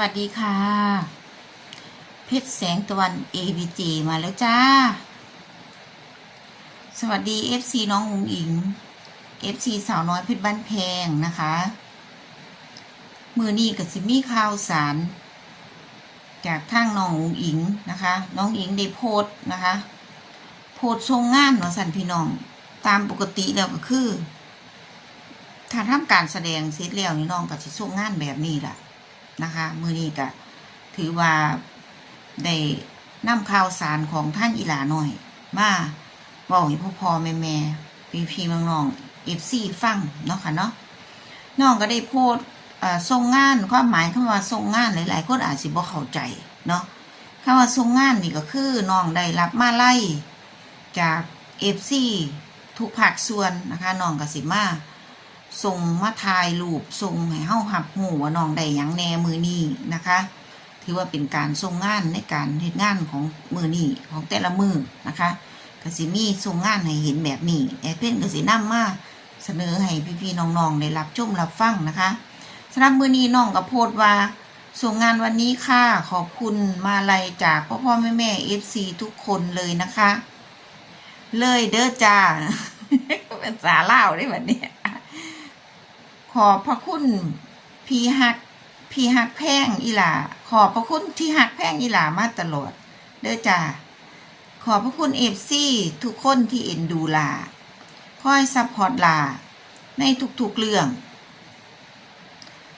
วัสดีค่ะ เพชรแสงตะวัน ABJ มาแล้วจ้า สวัสดี FC น้องอุ๋งอิง FC สาวน้อยเพชรบ้านแพงนะคะ มือนี้กับซิมี่ข่าวสาร จากทางน้องอุ๋งอิงนะคะ น้องอิงได้โพสต์นะคะ โพสต์ทรงงานเนาะสันพี่น้อง ตามปกติแล้วก็คือ ถ้าทำการแสดงเสร็จแล้วนี่น้องก็สิส่งงานแบบนี้แหละ นะคะมือนี้ก็ถือว่าได้นำข่าวสารของท่านอีหลาหน่อยมาบอกให้พ่อพ่อแม่แม่พี่พี่น้องน้องเอฟซีฟังเนาะค่ะเนาะน้องก็ได้โพสส่งงานความหมายคำว่าส่งงานหลาย ๆ คนอาจสิบ่เข้าใจเนาะคำว่าส่งงานนี่ก็คือน้องได้รับมาไล่จากเอฟซีทุกภาคส่วนนะคะน้องก็สิมา ส่งมาถ่ายรูปส่งให้เฮาหับหูว่าน้องได้หยังแน่มือนี้นะคะ ถือว่าเป็นการส่งงานในการเฮ็ดงานของมือนี้ของแต่ละมือนะคะกสิมีส่งงานให้เห็นแบบนี้แอดเพนก็สินำมาเสนอให้พี่ๆน้องๆได้รับชมรับฟังนะคะสำหรับมือนี้น้องก็โพสต์ว่าส่งงานวันนี้ค่ะขอบคุณมาลัยจากพ่อพ่อแม่แม่เอฟซีทุกคนเลยนะคะ เลยเด้อจ้าเป็นสาเล่าได้แบบนี้ ขอบพระคุณพี่ฮักพี่ฮักแพงอีหลาขอบพระคุณที่ฮักแพงอีหลามาตลอด เด้อจ้าขอบพระคุณเอฟซี่ทุกคนที่เอ็นดูลาคอยซัพพอร์ตลา ในทุกๆเรื่อง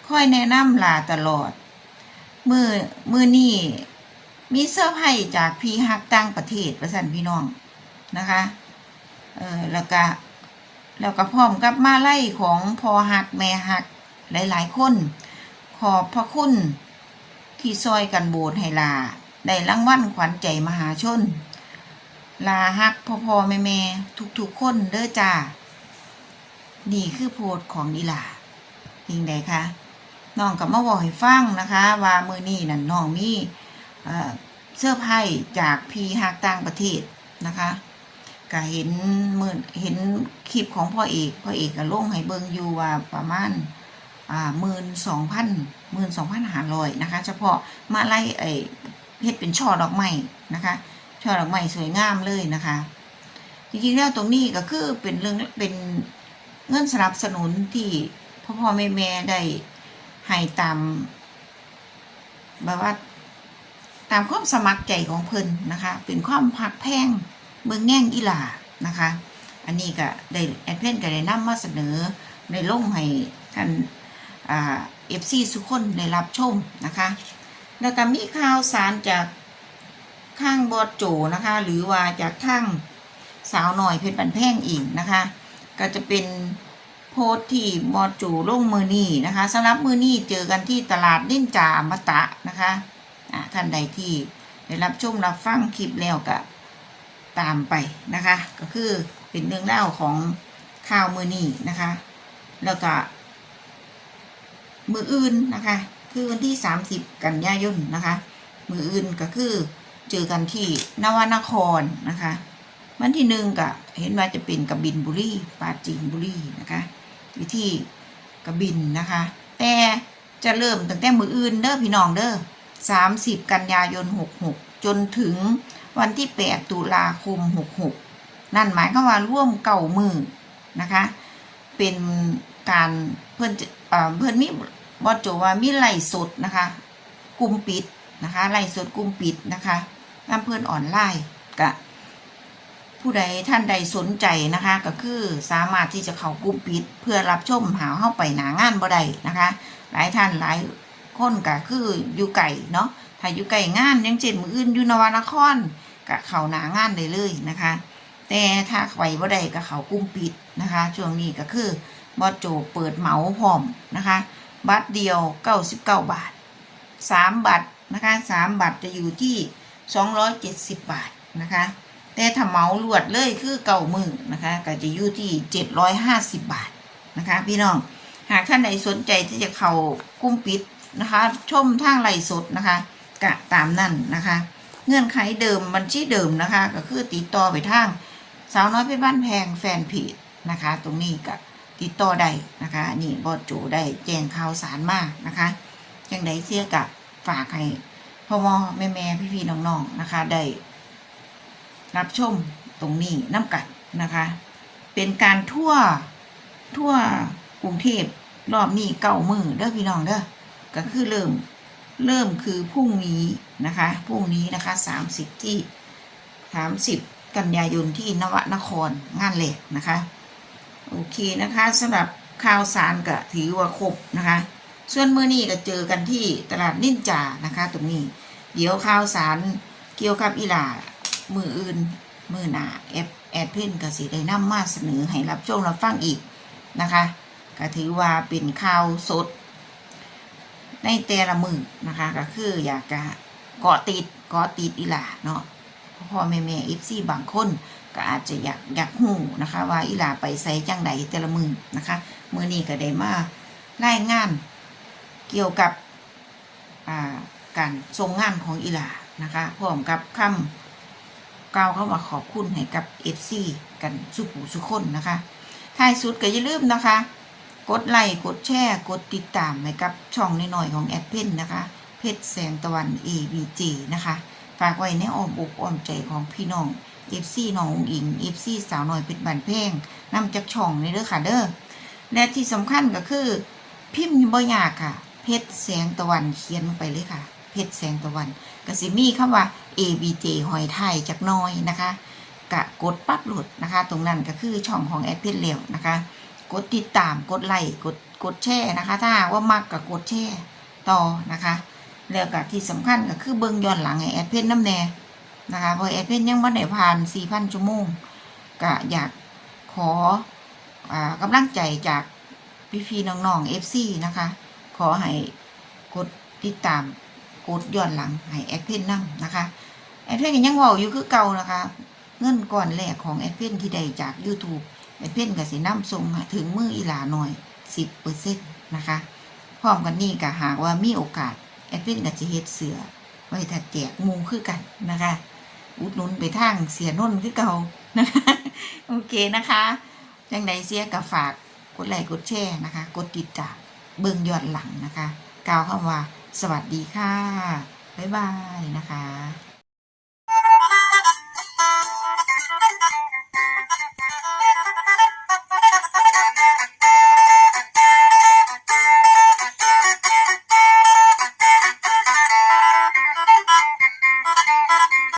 คอยแนะนำลาตลอด มือมือนี่มีเสื้อร์ไผ่จากพี่ฮักต่างประเทศประสันพี่น้องนะคะ เออแล้วก็ แล้วก็พร้อมกับมาไล่ของพอหักแม่หักหลาย ๆ คน ขอบพระคุณที่ซอยกันโบสให้ลา ได้รางวัลขวัญใจมหาชน ลาหักพ่อพ่อแม่แม่ทุกๆคนเด้อจ้านี่คือโพสของอีหลายิงใดคะน้องกับมาบอกให้ฟังนะคะ ว่ามือนี่นั่นน้องมีเอ่อเสื้อผ้าจากพีหักต่างประเทศนะคะ ก็เห็นมือเห็นคลิปของพ่อเอกพ่อเอกก็ลงให้เบิงอยู่ว่าประมาณอ่าหมื่นสองพันหมื่นสองพันหาร้อยนะคะ เฉพาะมาไล่ไอเฮ็ดเป็นช่อดอกไม้นะคะช่อดอกไม้สวยงามเลยนะคะ จริงๆแล้วตรงนี้ก็คือเป็นเรื่องเป็นเงินสนับสนุนที่พ่อพ่อแม่แม่ได้ให้ตามแบบว่าตามความสมัครใจของเพิ่นนะคะ เป็นความพักแพง เมืองแง่งอีหลานะคะ อันนี้ก็ได้แอดเพนก็ได้นำมาเสนอในลงให้ท่านเอฟซีทุกคนได้รับชมนะคะ แล้วก็มีข่าวสารจากข้างบอดโจนะคะ หรือว่าจากข้างสาวหน่อยเพชรบันแพงอีกนะคะ ก็จะเป็นโพสที่บอดโจลงมือนี่นะคะสำหรับมือนี่เจอกันที่ตลาดนิ่นจามตะนะคะท่านใดที่ได้รับชมรับฟังคลิปแล้วก็ ตามไปนะคะ ก็คือเป็นเรื่องเล่าของข่าวมือนี่นะคะ แล้วก็ มืออื่นนะคะ คือวันที่ 30 กันยายนนะคะ มืออื่นก็คือเจอกันที่นวนครนะคะ วันที่หนึ่งก็เห็นว่าจะเป็นกระบินบุรีปาจีนบุรีนะคะอยู่ที่กระบินนะคะ แต่จะเริ่มตั้งแต่มืออื่นเด้อพี่น้องเด้อ30กันยายน66จนถึง วันที่ 8 ตุลาคม 66 นั่นหมายความว่าร่วมเก่ามือนะคะ เป็นการเพื่อนเอ่อเพื่อนมีบอโจว่ามีไล่สดนะคะกลุ่มปิดนะคะไล่สดกลุ่มปิดนะคะน้ำเพื่อนออนไลน์กะผู้ใดท่านใดสนใจนะคะ ก็คือสามารถที่จะเข้ากลุ่มปิด เพื่อรับชมหาเข้าไปหนางานบ่ได้นะคะ หลายท่านหลายคนก็คืออยู่ไก่เนาะ ถ้าอยู่ไกลงานยังเช่นมืออื่นอยู่นวนครกะเขาหนางานได้เลยนะคะ แต่ถ้าไหวบ่ได้ก็เขากุ้มปิดนะคะช่วงนี้ก็คือบอโจเปิดเหมาพร้อมนะคะ บัตรเดียว99บาท3บัตรนะคะ3บัตรจะอยู่ที่270บาทนะคะแต่ถ้าเหมาลวดเลยคือเก่ามือนะคะก็จะอยู่ที่750บาทนะคะ พี่น้องหากท่านใดสนใจที่จะเข้ากุ้มปิดนะคะ ชมทางไลฟ์สดนะคะ กะตามนั่นนะคะ เงื่อนไขเดิมบัญชีเดิมนะคะ ก็คือติดต่อไปทางสาวน้อยเพชรบ้านแพงแฟนเพจนะคะ ตรงนี้ก็ติดต่อได้นะคะ นี่บอสโจได้แจ้งข่าวสารมากนะคะจังไดเสียกะฝากให้พ่อมอแม่แม่พี่พี่น้องๆนะคะ ได้รับชมตรงนี้น้ำกัดนะคะ เป็นการทั่วทั่วกรุงเทพรอบนี้เก้ามือเด้อพี่น้องเด้อก็คือเริ่ม เริ่มคือพรุ่งนี้นะคะพรุ่งนี้นะคะสามิบที่สามิบกันยายนที่นวนครงานเหล็กนะคะ โอเคนะคะสำหรับข่าวสารก็ถือว่าครบนะคะ ส่วนมื้อนี้ก็เจอกันที่ตลาดนินจานะคะ ตรงนี้ เดี๋ยวข่าวสารเกี่ยวกับอีหลามืออื่นมือหนาแอปแอดเพนกสิได้นำมาเสนอให้รับชมรับฟังอีกนะคะก็ถือว่าเป็นข่าวสด ในแต่ละมือนะคะ ก็คืออยากจะเกาะติดเกาะติดอีหลาเนาะพ่อแม่แม่เอฟซีบางคนก็อาจจะอยากอยากหูนะคะ ว่าอีหลาไปใส่จังใดแต่ละมือนะคะมือนี้ก็ได้มารายงาน เกี่ยวกับาการทรงงานของอีหลานะคะพร้อมกับคำกล่าวเข้ามาขอบคุณให้กับเอฟซีกันสุขูสุขคนนะคะท้ายสุดก็อย่าลืมนะคะ กดไลค์กดแชร์กดติดตามให้กับช่องน้อยๆของแอดเพนนะคะ เพชรแสงตะวัน ABG นะคะ ฝากไว้ในอ้อมอกอ้อมใจของพี่น้อง FC น้องอุ๋งอิง FC สาวหน้อยเพชรบันเพงนำจากช่องในเด้อค่ะเด้อและที่สำคัญก็คือ พิมพ์บ่ยากค่ะ เพชรแสงตะวันเขียนลงไปเลยค่ะ เพชรแสงตะวันกสิมีคำว่า ABJ หอยไทยจากน้อยนะคะกะกดปั๊บโหลดนะคะ ตรงนั้นก็คือช่องของแอดเพนเหลวนะคะ กดติดตามกดไลค์กดกดแชร์นะคะ ถ้าว่ามักกับกดแชร์ต่อนะคะ แล้วก็ที่สำคัญก็คือเบิ่งย้อนหลังให้แอดเพนน้ำแน่นะคะเพราะแอดเพนยังบ่ได้ผ่าน4,000ชั่วโมงก็อยากขออ่ากำลังใจจากพี่ๆน้องๆ FC นะคะ ขอให้กดติดตามกดย้อนหลังให้แอดเพนนำนะคะแอดเพนยังว้าอยู่คือเก่านะคะ เงินก่อนแรกของแอดเพนที่ได้จาก YouTube แอเพนก็สินำส่งถึงมืออีหลาหน่อย10%นะคะพร้อมกันนี้ก็หากว่ามีโอกาสแอดเพนก็จะเฮ็ดเสือไว้ถ้าแจกหมูคือกันนะคะ อุดหนุนไปทางเสียนนท์คือเก่านะคะโอเคนะคะจังใดเสียกับฝากกดไลค์กดแชร์นะคะ กดติดตามเบิ่งยอดหลังนะคะ กล่าวคำว่า สวัสดีค่ะ บ๊ายบายนะคะ